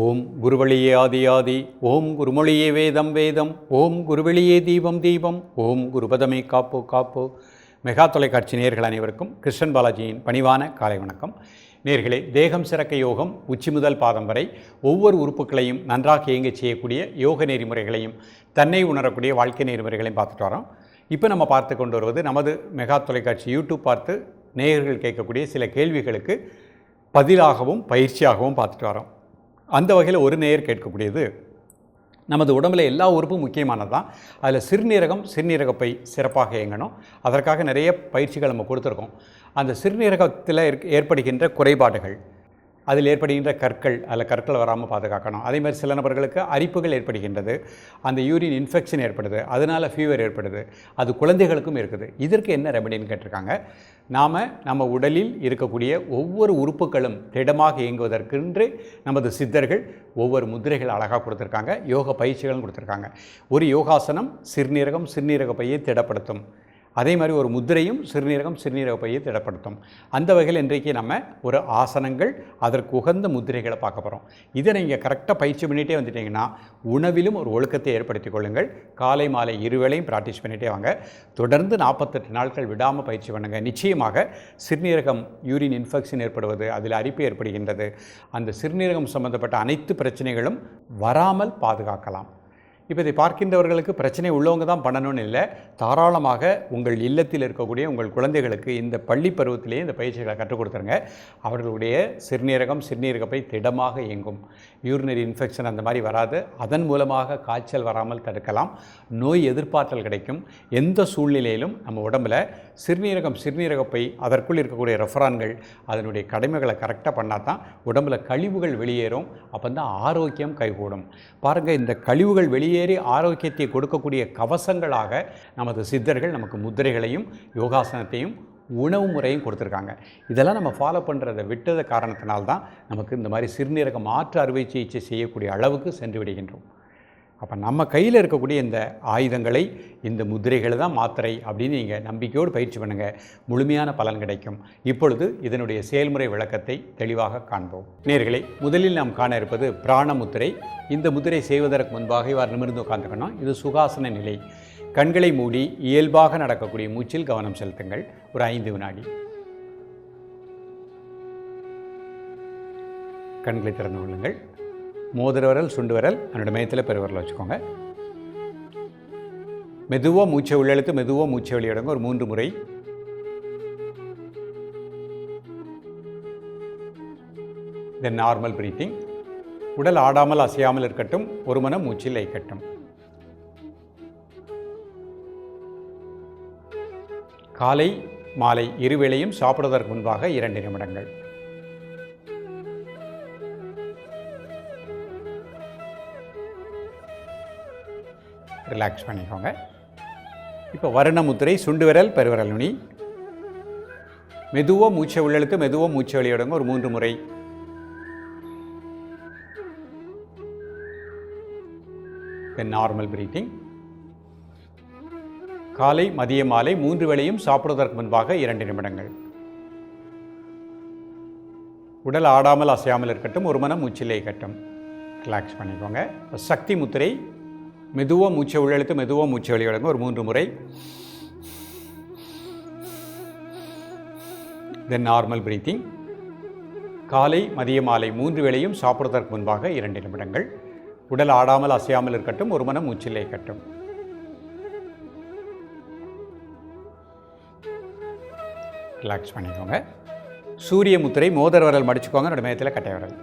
ஓம் குருவழியே ஆதியாதி ஓம் குருமொழியே வேதம் வேதம் ஓம் குருவெளியே தீபம் தீபம் ஓம் குருபதமே காப்பு காப்பு. மெகா தொலைக்காட்சி நேர்கள் அனைவருக்கும் கிருஷ்ணன் பாலாஜியின் பணிவான காலை வணக்கம். நேர்களே தேகம் சிறக்க யோகம் உச்சி முதல் பாதம் வரை ஒவ்வொரு உறுப்புகளையும் நன்றாக இயங்கச் செய்யக்கூடிய யோக நெறிமுறைகளையும் தன்னை உணரக்கூடிய வாழ்க்கை நெறிமுறைகளையும் பார்த்துட்டு வரோம். இப்போ நம்ம பார்த்து கொண்டு வருவது நமது மெகா தொலைக்காட்சி யூடியூப் பார்த்து நேயர்கள் கேட்கக்கூடிய சில கேள்விகளுக்கு பதிலாகவும் பயிற்சியாகவும் பார்த்துட்டு வரோம். அந்த வகையில் ஒரு நேயர் கேட்கக்கூடியது. நமது உடம்புல எல்லா உறுப்பும் முக்கியமானது தான் அதில் சிறுநீரகம் சிறுநீரகப்பை சிறப்பாக இயங்கணும். அதற்காக நிறைய பயிற்சிகள் நம்ம கொடுத்துருக்கோம். அந்த சிறுநீரகத்தில் ஏற்படுகின்ற குறைபாடுகள் அதில் ஏற்படுகின்ற கற்கள் அதில் கற்கள் வராமல் பாதுகாக்கணும். அதே மாதிரி சில நபர்களுக்கு அரிப்புகள் ஏற்படுகின்றது அந்த யூரின் இன்ஃபெக்ஷன் ஏற்படுது அதனால் ஃபீவர் ஏற்படுது அது குழந்தைகளுக்கும் இருக்குது. இதற்கு என்ன ரெமடின்னு கேட்டிருக்காங்க. நாம் நம்ம உடலில் இருக்கக்கூடிய ஒவ்வொரு உறுப்புகளும் திடமாக இயங்குவதற்கென்று நமது சித்தர்கள் ஒவ்வொரு முத்திரைகள் அழகாக கொடுத்துருக்காங்க யோக பயிற்சிகளும் கொடுத்துருக்காங்க. ஒரு யோகாசனம் சிறுநீரகம் சிறுநீரக பையை திடப்படுத்தும். அதே மாதிரி ஒரு முத்திரையும் சிறுநீரகம் சிறுநீரக பையை திடப்படுத்தும். அந்த வகையில் இன்றைக்கு நம்ம ஒரு ஆசனங்கள் அதற்கு உகந்த முத்திரைகளை பார்க்க போகிறோம் இதை நீங்கள் கரெக்டாக பயிற்சி பண்ணிகிட்டே வந்துட்டீங்கன்னா உணவிலும் ஒரு ஒழுக்கத்தை ஏற்படுத்திக் கொள்ளுங்கள். காலை மாலை இருவேளையும் ப்ராக்டிஸ் பண்ணிகிட்டே வாங்க. தொடர்ந்து நாற்பத்தெட்டு நாட்கள் விடாமல் பயிற்சி பண்ணுங்கள் நிச்சயமாக சிறுநீரகம் யூரின் இன்ஃபெக்ஷன் ஏற்படுவது அதில் அரிப்பு ஏற்படுகின்றது. அந்த சிறுநீரகம் சம்பந்தப்பட்ட அனைத்து பிரச்சனைகளும் வராமல் பாதுகாக்கலாம். இப்போ இதை பார்க்கின்றவர்களுக்கு பிரச்சனை உள்ளவங்க தான் பண்ணணும்னு இல்லை. தாராளமாக உங்கள் இல்லத்தில் இருக்கக்கூடிய உங்கள் குழந்தைகளுக்கு இந்த பள்ளி பருவத்திலேயே இந்த பயிற்சிகளை கற்றுக் கொடுத்துருங்க. அவர்களுடைய சிறுநீரகம் சிறுநீரகப்பை திடமாக இயங்கும். யூரினரி இன்ஃபெக்ஷன் அந்த மாதிரி வராது. அதன் மூலமாக காய்ச்சல் வராமல் தடுக்கலாம். நோய் எதிர்ப்பாற்றல் கிடைக்கும். எந்த சூழ்நிலையிலும் நம்ம உடம்புல சிறுநீரகம் சிறுநீரகப்பை அதற்குள் இருக்கக்கூடிய ரெஃபரான்கள் அதனுடைய கடமைகளை கரெக்டாக பண்ணால் தான் உடம்புல கழிவுகள் வெளியேறும். அப்போ தான் ஆரோக்கியம் கைகூடும். பாருங்கள் இந்த கழிவுகள் வெளியே வெளியேறி ஆரோக்கியத்தை கொடுக்கக்கூடிய கவசங்களாக நமது சித்தர்கள் நமக்கு முத்திரைகளையும் யோகாசனத்தையும் உணவு முறையும் கொடுத்துருக்காங்க. இதெல்லாம் நம்ம ஃபாலோ பண்ணுறதை விட்டத காரணத்தினால்தான் நமக்கு இந்த மாதிரி சிறுநீரக மாற்று அறுவை சிகிச்சை செய்யக்கூடிய அளவுக்கு சென்று விடுகின்றோம். அப்போ நம்ம கையில் இருக்கக்கூடிய இந்த ஆயுதங்களை இந்த முதிரைகளை தான் மாத்திரை அப்படின்னு நீங்கள் நம்பிக்கையோடு பயிற்சி பண்ணுங்கள் முழுமையான பலன் கிடைக்கும். இப்பொழுது இதனுடைய செயல்முறை விளக்கத்தை தெளிவாக காண்போம். நேர்களை முதலில் நாம் காண இருப்பது பிராண முத்திரை. இந்த முத்திரை செய்வதற்கு முன்பாக இவ்வாறு நிமிர்ந்து உட்காந்துக்கணும் இது சுகாசன நிலை. கண்களை மூடி இயல்பாக நடக்கக்கூடிய மூச்சில் கவனம் செலுத்துங்கள். ஒரு ஐந்து வினாடி. கண்களை திறந்து கொள்ளுங்கள். மோதிர விரல் சுண்டு விரல் என்னோடய மையத்தில் பெருவிரல் வச்சுக்கோங்க. மெதுவாக மூச்சை உள்ளெழுத்து மெதுவாக மூச்சை வெளியிடுங்க. ஒரு மூன்று முறை. தென் நார்மல் பிரீத்திங் உடல் ஆடாமல் அசையாமல் இருக்கட்டும். ஒரு மனம் மூச்சில் ஐக்கட்டும் காலை மாலை இருவேளையும் சாப்பிடுவதற்கு முன்பாக இரண்டு நிமிடங்கள். ரிலாக்ஸ் பண்ணிக்கோங்க. இப்போ வருணமுத்திரை சுண்டு விரல் பெருவிரல் நுனி மெதுவாக மூச்சை உள்ளெழுத்து மெதுவாக மூச்சை வெளியிடுங்க. ஒரு மூன்று முறை. நார்மல் பிரீத்திங் காலை மதிய மாலை மூன்று வேளையும் சாப்பிடுவதற்கு முன்பாக இரண்டு நிமிடங்கள். உடல் ஆடாமல் அசையாமல் இருக்கட்டும் ஒரு மனம் மூச்சிலே கட்டும் ரிலாக்ஸ் பண்ணிக்கோங்க. சக்தி முத்திரை மெதுவாக மூச்சை உள்ளெழுத்து மெதுவாக மூச்சை வெளியிடுங்க ஒரு மூன்று முறை. தென் நார்மல் பிரீத்திங் காலை மதிய மாலை மூன்று வேளையும் சாப்பிடுவதற்கு முன்பாக இரண்டு நிமிடங்கள். உடல் ஆடாமல் அசையாமல் இருக்கட்டும் ஒரு மனம் மூச்சிலே கட்டும் ரிலாக்ஸ் பண்ணிக்கோங்க. சூரிய முத்திரை மோதர் விரல் மடிச்சுக்கோங்க என்னோட கட்டை விரல்.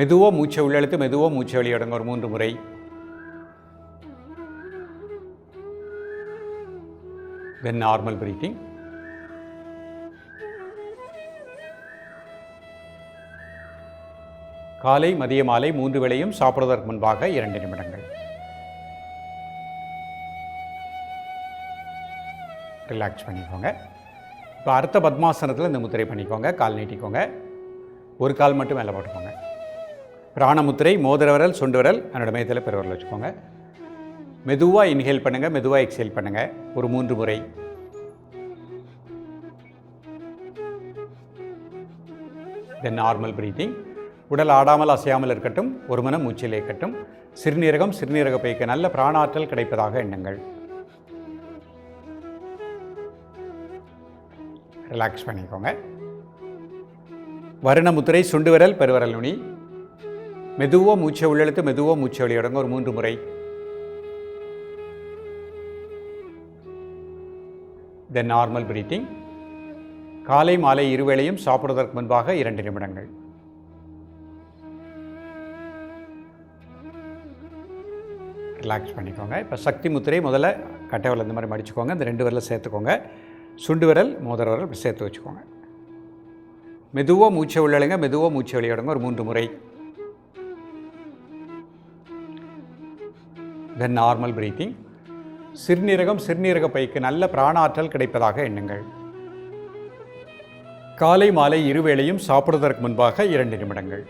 மெதுவாக மூச்சை உள்ளெழுத்து மெதுவாக மூச்சை வெளியிடுங்க ஒரு மூன்று முறை. வென் நார்மல் பிரீத்திங் காலை மதிய மாலை மூன்று வேளையும் சாப்பிடுவதற்கு முன்பாக இரண்டு நிமிடங்கள். ரிலாக்ஸ் பண்ணிக்கோங்க. இப்போ அர்த்த பத்மாசனத்தில் இந்த முத்திரை பண்ணிக்கோங்க கால் நீட்டிக்கோங்க. ஒரு கால் மட்டும் மேலே போட்டுக்கோங்க. பிராணமுத்திரை மோதிர விரல் சுண்டு விரல் என்னோட மையத்தில் பெருவிரல் வச்சுக்கோங்க. மெதுவாக இன்ஹேல் பண்ணுங்கள் மெதுவாக எக்ஸேல் பண்ணுங்கள் ஒரு மூன்று முறை. தென் நார்மல் ப்ரீத்திங் உடல் ஆடாமல் அசையாமல் இருக்கட்டும் ஒரு மனம் மூச்சில் இருக்கட்டும் சிறுநீரகம் சிறுநீரக பைக்கு நல்ல பிராணாற்றல் கிடைப்பதாக எண்ணுங்கள். ரிலாக்ஸ் பண்ணிக்கோங்க. வருணமுத்திரை சுண்டுவிரல் பெருவரல் நுனி. மெதுவாக மூச்சை உள்ளெழுத்து மெதுவாக மூச்சை வெளியிடுங்க ஒரு மூன்று முறை. தென் நார்மல் பிரீத்திங் காலை மாலை இருவேளையும் சாப்பிடுவதற்கு முன்பாக இரண்டு நிமிடங்கள். ரிலாக்ஸ் பண்ணிக்கோங்க. இப்போ சக்தி முத்திரை முதல்ல கட்டை விரல் இந்த மாதிரி மடிச்சுக்கோங்க. இந்த ரெண்டு விரலை சேர்த்துக்கோங்க. சுண்டு விரல் மோதிர விரல் இப்படி சேர்த்து வச்சுக்கோங்க. மெதுவாக மூச்சை உள்ளழுங்க. மெதுவாக மூச்சை வெளியிடுங்க. ஒரு மூன்று முறை. தென் நார்மல் பிரீத்திங் சிறுநீரகம் சிறுநீரக பைக்கு நல்ல பிராணாற்றல் கிடைப்பதாக எண்ணுங்கள். காலை மாலை இருவேளையும் சாப்பிடுவதற்கு முன்பாக இரண்டு நிமிடங்கள்.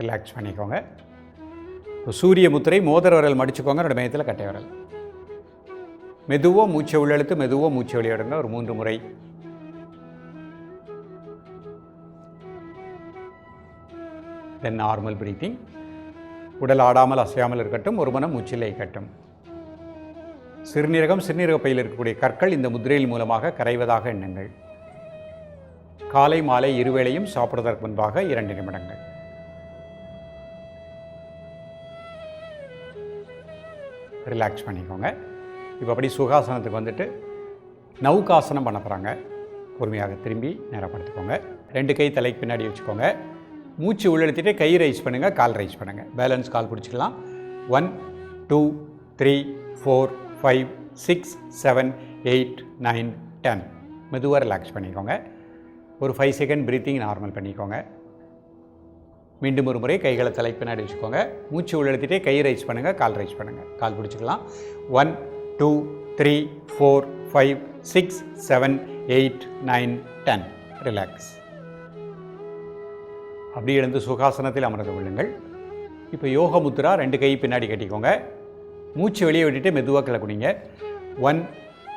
ரிலாக்ஸ் பண்ணிக்கோங்க. இப்போ சூரிய முத்திரை மோதிர விரல் மடிச்சுக்கோங்க ரெண்டு மையத்தில் கட்டை விரல். மெதுவாக மூச்சை உள்ளெழுத்து மெதுவாக மூச்சை வெளியிடுங்க ஒரு மூன்று முறை. தென் நார்மல் பிரீத்திங் உடல் ஆடாமல் அசையாமல் இருக்கட்டும் ஒரு மனம் உச்சிலை கட்டும் சிறுநீரகம் சிறுநீரக பையில் இருக்கக்கூடிய கற்கள் இந்த முதிரையில் மூலமாக கரைவதாக எண்ணுங்கள். காலை மாலை இருவேளையும் சாப்பிடுவதற்கு முன்பாக இரண்டு நிமிடங்கள். ரிலாக்ஸ் பண்ணிக்கோங்க. இப்போ அப்படி சுகாசனத்துக்கு வந்துட்டு நௌகாசனம் பண்ண போகிறாங்க பொறுமையாக திரும்பி நேரப்படுத்திக்கோங்க. ரெண்டு கை தலைக்கு பின்னாடி வச்சுக்கோங்க. மூச்சு உள்ளெடுத்துட்டு கை ரைஸ் பண்ணுங்கள் கால் ரைஸ் பண்ணுங்கள் பேலன்ஸ் கால் பிடிச்சிக்கலாம். One two three four five six seven eight nine ten மெதுவாக ரிலாக்ஸ் பண்ணிக்கோங்க. ஒரு ஃபைவ் செகண்ட் ப்ரீத்திங் நார்மல் பண்ணிக்கோங்க. மீண்டும் ஒரு முறை கைகளை தலைக்கு பின்னாடி வச்சுக்கோங்க. மூச்சு உள்ளெழுத்திட்டே கை ரைஸ் பண்ணுங்கள் கால் ரைஸ் பண்ணுங்கள் கால் பிடிச்சிக்கலாம். One two three four five six seven eight nine ten relax அப்படி எழுந்து சுகாசனத்தில் அமர்ந்து கொள்ளுங்கள். இப்போ யோக முத்ரா ரெண்டு கை பின்னாடி கட்டிக்கோங்க. மூச்சு வெளியே விட்டுட்டு மெதுவாக கிளக்குனிங்க one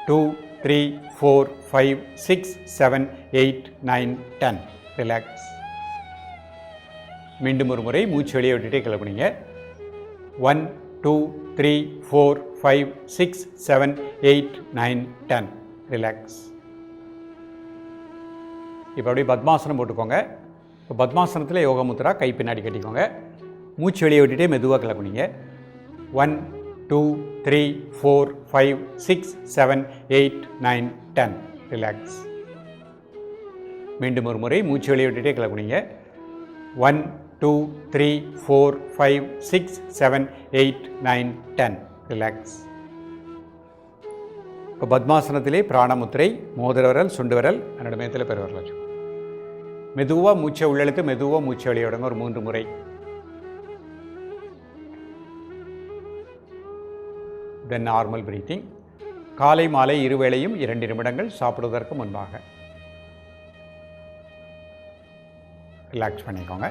two three four five six seven eight nine ten relax மீண்டும் ஒரு முறை மூச்சு வெளியே விட்டுட்டே கிளப்புனீங்க one two three four five six seven eight nine ten relax இப்போ அப்படியே பத்மாசனம் போட்டுக்கோங்க. இப்போ பத்மாசனத்தில் யோகா முத்ரா கை பின்னாடி கட்டிக்கோங்க. மூச்சு வெளியே விட்டுட்டே மெதுவாக கிளம்புனீங்க one two three four five six seven eight nine ten relax மீண்டும் ஒரு முறை மூச்சு வெளியே விட்டுட்டே கிளம்புனீங்க one two three four five six seven eight nine ten relax இப்போ பத்மாசனத்திலே பிராணமுத்திரை மோதிர விரல் சுண்டு விரல் என்னோட மேத்தில் பெருவரல் மெதுவாக மூச்சை உள்ளெழுத்து மெதுவாக மூச்சை வெளியிடுங்க ஒரு மூன்று முறை. தென் நார்மல் பிரீத்திங் காலை மாலை இருவேளையும் இரண்டு நிமிடங்கள் சாப்பிடுவதற்கு முன்பாக. ரிலாக்ஸ் பண்ணிக்கோங்க.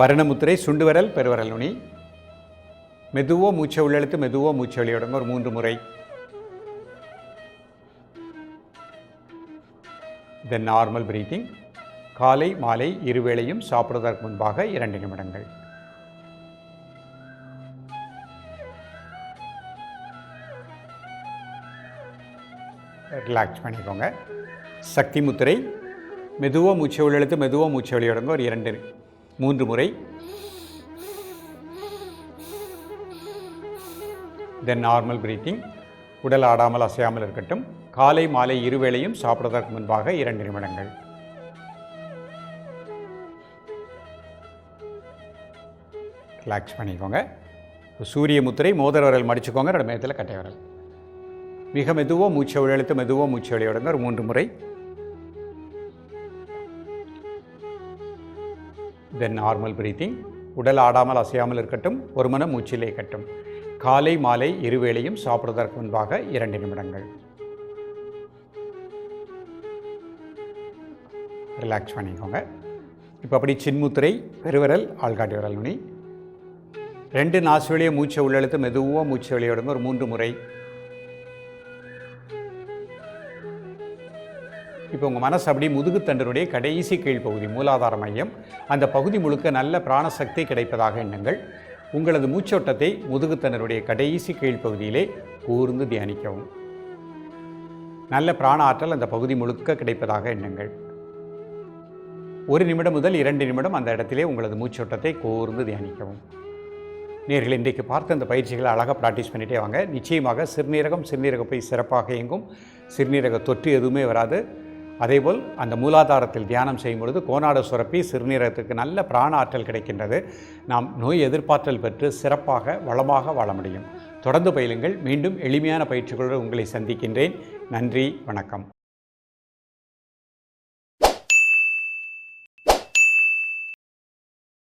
வருணமுத்திரை சுண்டு விரல் பெருவரல் நுனி. மெதுவோ மூச்சை உள்ளெழுத்து மெதுவோ மூச்சை வெளியிடுங்க ஒரு மூன்று முறை. தென் நார்மல் பிரீத்திங் காலை மாலை இருவேளையும் சாப்பிடுவதற்கு முன்பாக இரண்டு நிமிடங்கள். ரிலாக்ஸ் பண்ணிக்கோங்க. சக்தி முத்திரை மெதுவாக மூச்சை உள்ளெழுத்து மெதுவாக மூச்சை வெளியிடுங்க ஒரு இரண்டு மூன்று முறை. தென் நார்மல் பிரீத்திங் உடல் ஆடாமல் அசையாமல் இருக்கட்டும். காலை மாலை இருவேளையும் சாப்பிடுவதற்கு முன்பாக இரண்டு நிமிடங்கள். ரிலாக்ஸ் பண்ணிக்கோங்க. சூரிய முத்திரை மோதிர விரல் மடிச்சுக்கோங்க. ரெண்டு நேரத்தில் கட்டை விரல். மிக மெதுவாக மூச்சை உள்ளெழுத்து மெதுவாக மூச்சை வெளியிடுங்க ஒரு மூன்று முறை. தென் நார்மல் பிரீத்திங் உடல் ஆடாமல் அசையாமல் இருக்கட்டும். ஒரு மனம் மூச்சிலே கட்டும் காலை மாலை இருவேளையும் சாப்பிடுவதற்கு முன்பாக இரண்டு நிமிடங்கள். ரிலாக்ஸ் பண்ணிக்கோங்க. இப்போ அப்படி சின்முத்திரை பெருவிரல் ஆள்காட்டி விரல் நுனி. ரெண்டு நாசு வழியே மூச்சை உள்ளெழுத்து மெதுவாக மூச்சை வெளியிடுங்க. ஒரு மூன்று முறை. இப்போ உங்கள் மனசு அப்படியே முதுகுத்தண்டனுடைய கடைசி கீழ்ப்பகுதி மூலாதார மையம். அந்த பகுதி முழுக்க நல்ல பிராணசக்தி கிடைப்பதாக எண்ணுங்கள். உங்களது மூச்சோட்டத்தை முதுகுத்தண்டனுடைய கடைசி கீழ்ப்பகுதியிலே கூர்ந்து தியானிக்கவும். நல்ல பிராண ஆற்றல் அந்த பகுதி முழுக்க கிடைப்பதாக எண்ணுங்கள். ஒரு நிமிடம் முதல் இரண்டு நிமிடம் அந்த இடத்திலே உங்களது மூச்சோட்டத்தை கூர்ந்து தியானிக்கவும். நேர்கள் இன்றைக்கு பார்த்த அந்த பயிற்சிகளை அழகாக ப்ராக்டிஸ் பண்ணிகிட்டே வாங்க. நிச்சயமாக சிறுநீரகம் சிறுநீரகப்பை சிறப்பாக இயங்கும். சிறுநீரக தொற்று எதுவுமே வராது. அதேபோல் அந்த மூலாதாரத்தில் தியானம் செய்யும் பொழுது கோணாட சுரப்பி சிறுநீரகத்துக்கு நல்ல பிராண ஆற்றல் கிடைக்கின்றது. நாம் நோய் எதிர்ப்பாற்றல் பெற்று சிறப்பாக வளமாக வாழ முடியும். தொடர்ந்து பயிலுங்கள். மீண்டும் எளிமையான பயிற்சிகளுடன் உங்களை சந்திக்கின்றேன். நன்றி வணக்கம்.